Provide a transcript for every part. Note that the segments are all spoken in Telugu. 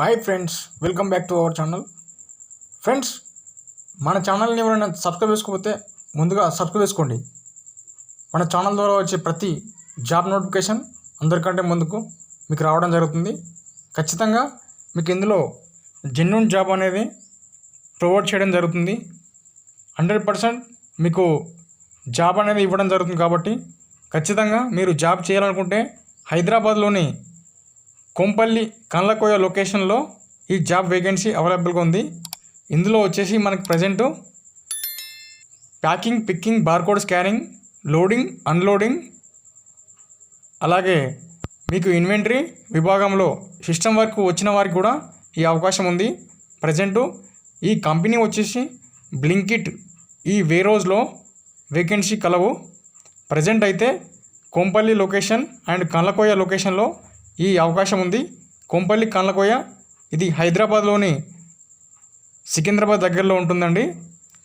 Hi friends welcome back to our channel friends మన ఛానల్ని ఎవరైనా సబ్స్క్రైబ్ చేసుకోకపోతే ముందుగా సబ్స్క్రైబ్ చేసుకోండి. మన ఛానల్ ద్వారా వచ్చే ప్రతి జాబ్ నోటిఫికేషన్ అందరికంటే ముందుకు మీకు రావడం జరుగుతుంది. ఖచ్చితంగా మీకు ఇందులో జెన్యున్ జాబ్ అనేది ప్రొవైడ్ చేయడం జరుగుతుంది. హండ్రెడ్ పర్సెంట్ మీకు జాబ్ అనేది ఇవ్వడం జరుగుతుంది కాబట్టి ఖచ్చితంగా మీరు జాబ్ చేయాలనుకుంటే హైదరాబాద్లోని కొంపల్లి కండ్లకోయ లొకేషన్లో ఈ జాబ్ వేకెన్సీ అవైలబుల్గా ఉంది. ఇందులో వచ్చేసి మనకు present packing picking barcode scanning loading unloading అలాగే మీకు ఇన్వెంటరీ విభాగంలో సిస్టమ్ వర్క్ వచ్చిన వారికి కూడా ఈ అవకాశం ఉంది. ప్రజెంటు ఈ కంపెనీ వచ్చేసి బ్లింకిట్ ఈ వే రోజులో వేకెన్సీ కలవు. ప్రజెంట్ అయితే కొంపల్లి లొకేషన్ అండ్ కళ్ళకోయ లొకేషన్లో ఈ అవకాశం ఉంది కొంపల్లి కండ్లకోయ ఇది హైదరాబాద్లోని సికింద్రాబాద్ దగ్గరలో ఉంటుందండి.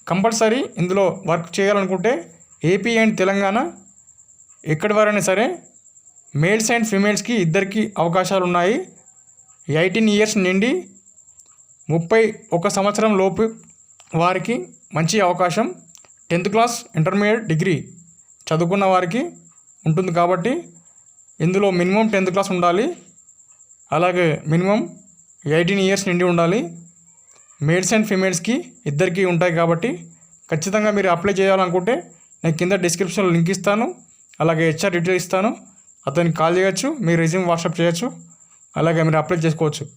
కంపల్సరీ ఇందులో వర్క్ చేయాలనుకుంటే ఏపీ అండ్ తెలంగాణ ఎక్కడి వారైనా సరే మేల్స్ అండ్ ఫీమేల్స్కి ఇద్దరికి అవకాశాలు ఉన్నాయి ఎయిటీన్ ఇయర్స్ నుండి ముప్పై ఒక సంవత్సరం లోపు వారికి మంచి అవకాశం. టెన్త్ క్లాస్ ఇంటర్మీడియట్ డిగ్రీ చదువుకున్న వారికి ఉంటుంది కాబట్టి ఇందులో మినిమం టెన్త్ క్లాస్ ఉండాలి. అలాగే మినిమం ఎయిటీన్ ఇయర్స్ నిండి ఉండాలి. మేల్స్ అండ్ ఫీమేల్స్కి ఇద్దరికి ఉంటాయి కాబట్టి ఖచ్చితంగా మీరు అప్లై చేయాలనుకుంటే నేను కింద డిస్క్రిప్షన్లో లింక్ ఇస్తాను. అలాగే హెచ్ఆర్ డీటెయిల్ ఇస్తాను. అతనికి కాల్ చేయొచ్చు మీ రెజ్యూమ్ వాట్సాప్ చేయొచ్చు అలాగే మీరు అప్లై చేసుకోవచ్చు.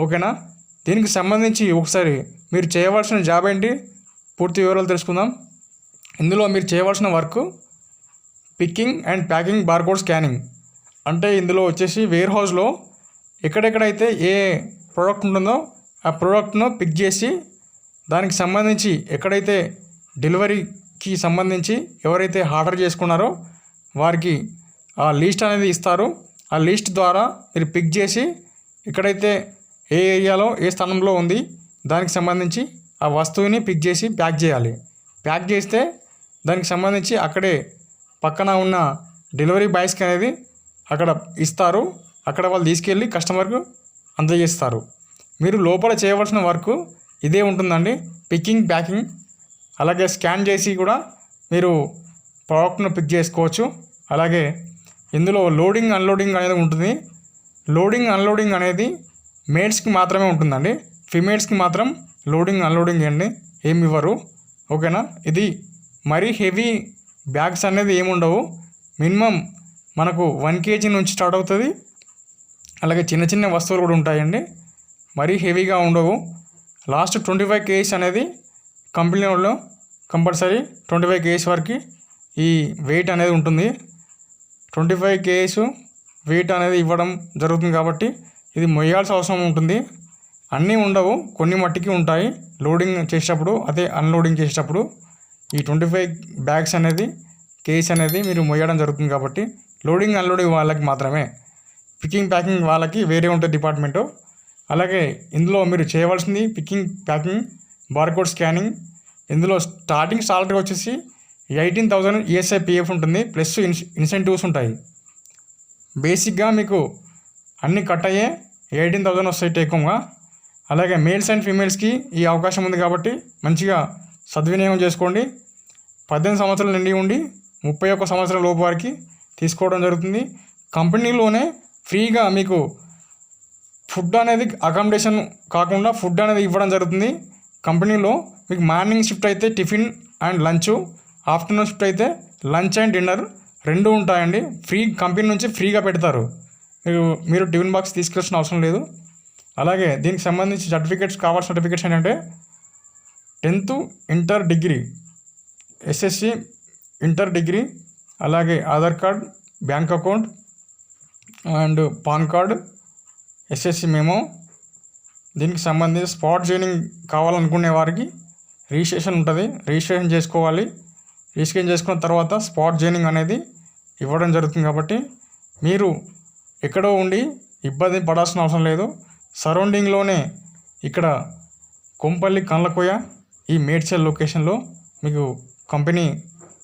ఓకేనా? దీనికి సంబంధించి ఒకసారి మీరు చేయవలసిన జాబ్ ఏంటి? పూర్తి వివరాలు తెలుసుకుందాం. ఇందులో మీరు చేయవలసిన work picking and packing barcode scanning. అంటే ఇందులో వచ్చేసి వేర్ హౌస్లో ఎక్కడెక్కడైతే ఏ ప్రోడక్ట్ ఉంటుందో ఆ ప్రోడక్ట్ను పిక్ చేసి దానికి సంబంధించి ఎక్కడైతే డెలివరీకి సంబంధించి ఎవరైతే ఆర్డర్ చేసుకున్నారో వారికి ఆ లిస్ట్ అనేది ఇస్తారు. ఆ లిస్ట్ ద్వారా మీరు పిక్ చేసి ఎక్కడైతే ఏ ఏరియాలో ఏ స్థానంలో ఉంది దానికి సంబంధించి ఆ వస్తువుని పిక్ చేసి ప్యాక్ చేయాలి. ప్యాక్ చేస్తే దానికి సంబంధించి అక్కడే పక్కన ఉన్న డెలివరీ బాయ్స్కి అనేది అక్కడ ఇస్తారు. అక్కడ వాళ్ళు తీసుకెళ్ళి కస్టమర్కు అందజేస్తారు. మీరు లోపల చేయవలసిన వర్క్ ఇదే ఉంటుందండి. పిక్కింగ్ ప్యాకింగ్ అలాగే స్కాన్ చేసి కూడా మీరు ప్రోడక్ట్ను పిక్ చేసుకోవచ్చు. అలాగే ఇందులో లోడింగ్ అన్లోడింగ్ అనేది ఉంటుంది. లోడింగ్ అన్లోడింగ్ అనేది మేల్స్కి మాత్రమే ఉంటుందండి. ఫిమేల్స్కి మాత్రం లోడింగ్ అన్లోడింగ్ అండి. ఏమి ఇవ్వరు. ఓకేనా? ఇది మరీ హెవీ బ్యాగ్స్ అనేది ఏముండవు మినిమం మనకు వన్ కేజీ నుంచి స్టార్ట్ అవుతుంది. అలాగే చిన్న చిన్న వస్తువులు కూడా ఉంటాయండి. మరీ హెవీగా ఉండవు. లాస్ట్ ట్వంటీ ఫైవ్ కేజీస్ అనేది కంపెనీలో కంపల్సరీ ట్వంటీ ఫైవ్ కేజీస్ వరకు ఈ వెయిట్ అనేది ఉంటుంది. ట్వంటీ ఫైవ్ కేజీస్ వెయిట్ అనేది ఇవ్వడం జరుగుతుంది కాబట్టి ఇది మొయ్యాల్సిన అవసరం ఉంటుంది. అన్నీ ఉండవు. కొన్ని మట్టికి ఉంటాయి. లోడింగ్ చేసేటప్పుడు అదే అన్లోడింగ్ చేసేటప్పుడు ఈ ట్వంటీ ఫైవ్ బ్యాగ్స్ అనేది కేస్ అనేది మీరు మొయ్యడం జరుగుతుంది కాబట్టి లోడింగ్ అన్లోడింగ్ వాళ్ళకి మాత్రమే. పికింగ్ ప్యాకింగ్ వాళ్ళకి వేరే ఉంటుంది డిపార్ట్మెంటు. అలాగే ఇందులో మీరు చేయవలసింది పికింగ్ ప్యాకింగ్ బార్కోడ్ స్కానింగ్. ఇందులో స్టార్టింగ్ సాలరీ వచ్చేసి ఎయిటీన్ థౌజండ్ ఈఎస్ఐ పిఎఫ్ ఉంటుంది ప్లస్ ఇన్ ఇన్సెంటివ్స్ ఉంటాయి. బేసిక్గా మీకు అన్ని కట్ అయ్యే ఎయిటీన్ థౌజండ్ వస్తాయి టేకంగా అలాగే మేల్స్ అండ్ ఫీమేల్స్కి ఈ అవకాశం ఉంది కాబట్టి మంచిగా సద్వినియోగం చేసుకోండి. పద్దెనిమిది సంవత్సరాలు నిండి ఉండి ముప్పై ఒక్క సంవత్సరాల లోపు వారికి తీసుకోవడం జరుగుతుంది. కంపెనీలోనే ఫ్రీగా మీకు ఫుడ్ అనేది అకామిడేషన్ కాకుండా ఫుడ్ అనేది ఇవ్వడం జరుగుతుంది. కంపెనీలో మీకు మార్నింగ్ షిఫ్ట్ అయితే tiffin and lunch afternoon shift అయితే లంచ్ అండ్ డిన్నర్ రెండు ఉంటాయండి. ఫ్రీ కంపెనీ నుంచి ఫ్రీగా పెడతారు. మీరు మీరు టిఫిన్ బాక్స్ తీసుకెళ్ళాల్సిన అవసరం లేదు. అలాగే దీనికి సంబంధించి సర్టిఫికేట్స్ కావాల్సిన సర్టిఫికేట్స్ ఏంటంటే tenth inter degree SSC inter degree అలాగే Aadhaar card bank account and PAN card SSC మేము. దీనికి సంబంధించి స్పాట్ జాయినింగ్ కావాలనుకునే వారికి రిజిస్ట్రేషన్ ఉంటుంది. రిజిస్ట్రేషన్ చేసుకోవాలి. రిజిస్ట్రేషన్ చేసుకున్న తర్వాత స్పాట్ జాయినింగ్ అనేది ఇవ్వడం జరుగుతుంది కాబట్టి మీరు ఎక్కడో ఉండి ఇబ్బంది పడాల్సిన అవసరం లేదు. సరౌండింగ్లోనే ఇక్కడ కొంపల్లి కండ్లకోయ ఈ మేడ్చల్ లొకేషన్లో మీకు కంపెనీ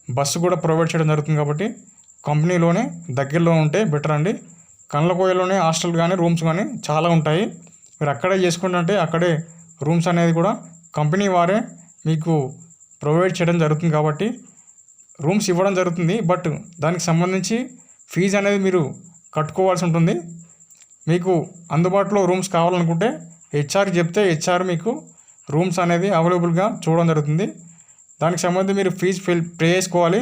బస్సు కూడా ప్రొవైడ్ చేయడం జరుగుతుంది కాబట్టి కంపెనీలోనే దగ్గరలో ఉంటే బెటర్ అండి. కండ్లకోయలోనే హాస్టల్ కానీ రూమ్స్ కానీ చాలా ఉంటాయి. మీరు అక్కడే చేసుకుంటుంటే అక్కడే రూమ్స్ అనేది కూడా కంపెనీ వారే మీకు ప్రొవైడ్ చేయడం జరుగుతుంది కాబట్టి రూమ్స్ ఇవ్వడం జరుగుతుంది. బట్ దానికి సంబంధించి ఫీజు అనేది మీరు కట్టుకోవాల్సి ఉంటుంది. మీకు అందుబాటులో రూమ్స్ కావాలనుకుంటే హెచ్ఆర్ చెప్తే హెచ్ఆర్ మీకు రూమ్స్ అనేది అవైలబుల్గా చూడడం జరుగుతుంది. దానికి సంబంధించి మీరు ఫీజు ఫిల్ పే చేసుకోవాలి.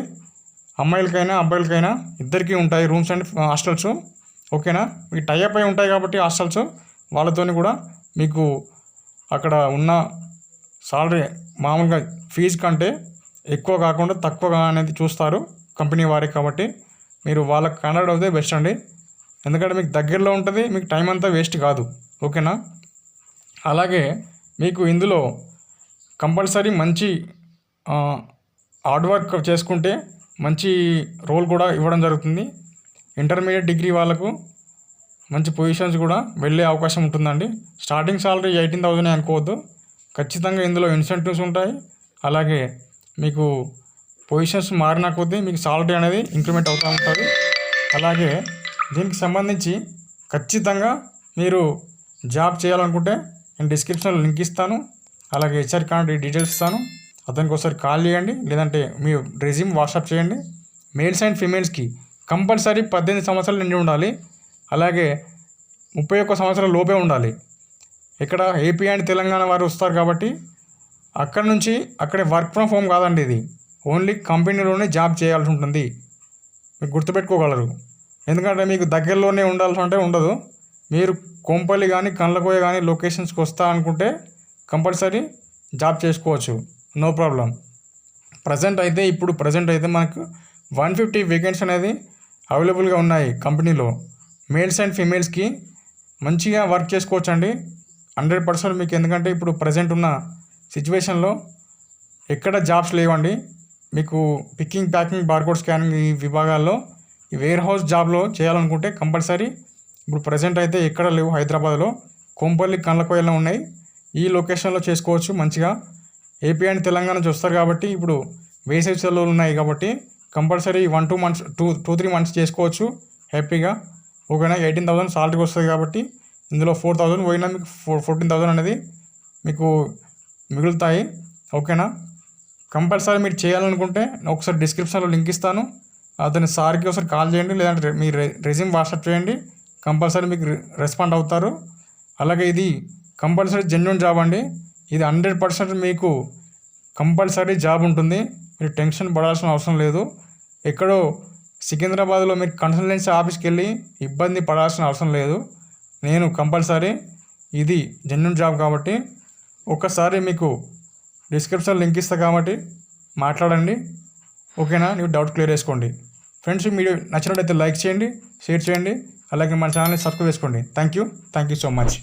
అమ్మాయిలకైనా అబ్బాయిలకైనా ఇద్దరికీ ఉంటాయి రూమ్స్ అండ్ హాస్టల్స్. ఓకేనా? మీకు టైఅప్ అయి ఉంటాయి కాబట్టి హాస్టల్స్. వాళ్ళతోని కూడా మీకు అక్కడ ఉన్న సాలరీ మామూలుగా ఫీజు కంటే ఎక్కువ కాకుండా తక్కువగా అనేది చూస్తారు కంపెనీ వారే కాబట్టి. మీరు వాళ్ళకి కనెక్ట్ అవుతే బెస్ట్ అండి. ఎందుకంటే మీకు దగ్గరలో ఉంటుంది మీకు టైం అంతా వేస్ట్ కాదు. ఓకేనా? అలాగే మీకు ఇందులో కంపల్సరీ మంచి హార్డ్ వర్క్ చేసుకుంటే మంచి రోల్ కూడా ఇవ్వడం జరుగుతుంది. ఇంటర్మీడియట్ డిగ్రీ వాళ్ళకు మంచి పొజిషన్స్ కూడా వెళ్ళే అవకాశం ఉంటుందండి. స్టార్టింగ్ సాలరీ ఎయిటీన్ థౌసండ్ అనుకోవద్దు. ఖచ్చితంగా ఇందులో ఇన్సెంటివ్స్ ఉంటాయి. అలాగే మీకు పొజిషన్స్ మారిన కొద్దీ మీకు సాలరీ అనేది ఇంక్రిమెంట్ అవుతూ ఉంటుంది. అలాగే దీనికి సంబంధించి ఖచ్చితంగా మీరు జాబ్ చేయాలనుకుంటే నేను డిస్క్రిప్షన్లో లింక్ ఇస్తాను. అలాగే హెచ్ఆర్ కాంటాక్ట్ డీటెయిల్స్ ఇస్తాను. అతనికి ఒకసారి కాల్ చేయండి లేదంటే మీ రెజ్యూమ్ వాట్సాప్ చేయండి. మేల్స్ అండ్ ఫీమేల్స్కి కంపల్సరీ పద్దెనిమిది సంవత్సరాలు నిండి ఉండాలి. అలాగే ముప్పై ఒక్క సంవత్సరాల లోపే ఉండాలి. ఇక్కడ ఏపీ అండ్ తెలంగాణ వారు వస్తారు కాబట్టి అక్కడ నుంచి అక్కడే వర్క్ ఫ్రమ్ హోమ్ కాదండి ఇది. ఓన్లీ కంపెనీలోనే జాబ్ చేయాల్సి ఉంటుంది. మీకు గుర్తుపెట్టుకోగలరు. ఎందుకంటే మీకు దగ్గరలోనే ఉండాల్సి అంటే ఉండదు. మీరు కొంపల్లి కానీ కండ్లకోయ కానీ లొకేషన్స్కి వస్తా అనుకుంటే కంపల్సరీ జాబ్ చేసుకోవచ్చు. నో ప్రాబ్లం ప్రజెంట్ అయితే ఇప్పుడు ప్రజెంట్ అయితే మనకు వన్ ఫిఫ్టీ వేకెన్స్ అనేది అవైలబుల్గా ఉన్నాయి కంపెనీలో. మేల్స్ అండ్ ఫీమేల్స్కి మంచిగా వర్క్ చేసుకోవచ్చు అండి హండ్రెడ్ పర్సెంట్ మీకు ఎందుకంటే ఇప్పుడు ప్రజెంట్ ఉన్న సిచ్యువేషన్లో ఎక్కడ జాబ్స్ లేవండి. మీకు పికింగ్ ప్యాకింగ్ బార్కోడ్ స్కానింగ్ ఈ విభాగాల్లో ఈ వేర్ హౌస్ జాబ్లో చేయాలనుకుంటే కంపల్సరీ ఇప్పుడు ప్రజెంట్ అయితే ఎక్కడ లేవు హైదరాబాద్లో. కొంపల్లి కళ్ళకోయలో ఉన్నాయి. ఈ లొకేషన్లో చేసుకోవచ్చు మంచిగా. ఏపీ అండ్ తెలంగాణ చూస్తారు కాబట్టి ఇప్పుడు వేసవి సెలవులు ఉన్నాయి కాబట్టి compulsory one two months two two three months చేసుకోవచ్చు. హ్యాపీగా ఓకేనా? ఎయిటీన్ థౌసండ్ సాలరీకి వస్తుంది కాబట్టి ఇందులో ఫోర్ థౌసండ్ పోయినా మీకు ఫోర్ ఫోర్టీన్ థౌసండ్ అనేది మీకు మిగులుతాయి. ఓకేనా? కంపల్సరీ మీరు చేయాలనుకుంటే ఒకసారి డిస్క్రిప్షన్లో లింక్ ఇస్తాను. అతని సార్కి ఒకసారి కాల్ చేయండి లేదంటే మీ రెజ్యూమ్ వాట్సాప్ చేయండి. కంపల్సరీ మీకు రెస్పాండ్ అవుతారు. అలాగే ఇది కంపల్సరీ జెన్యున్ జాబ్ అండి. ఇది హండ్రెడ్ పర్సెంట్ మీకు కంపల్సరీ జాబ్ ఉంటుంది. మీరు టెన్షన్ పడాల్సిన అవసరం లేదు. ఎక్కడో సికింద్రాబాద్లో మీరు కన్సల్టెన్సీ ఆఫీస్కి వెళ్ళి ఇబ్బంది పడాల్సిన అవసరం లేదు. నేను కంపల్సరీ ఇది జెన్యున్ జాబ్ కాబట్టి ఒక్కసారి మీకు డిస్క్రిప్షన్ లింక్ ఇస్తా కాబట్టి మాట్లాడండి. ఓకేనా? నీకు డౌట్ క్లియర్ చేసుకోండి. ఫ్రెండ్స్ మీరు నచ్చినట్లయితే లైక్ చేయండి షేర్ చేయండి. అలాగే మన ఛానల్ని సబ్స్క్రైబ్ చేసుకోండి. Thank you thank you so much.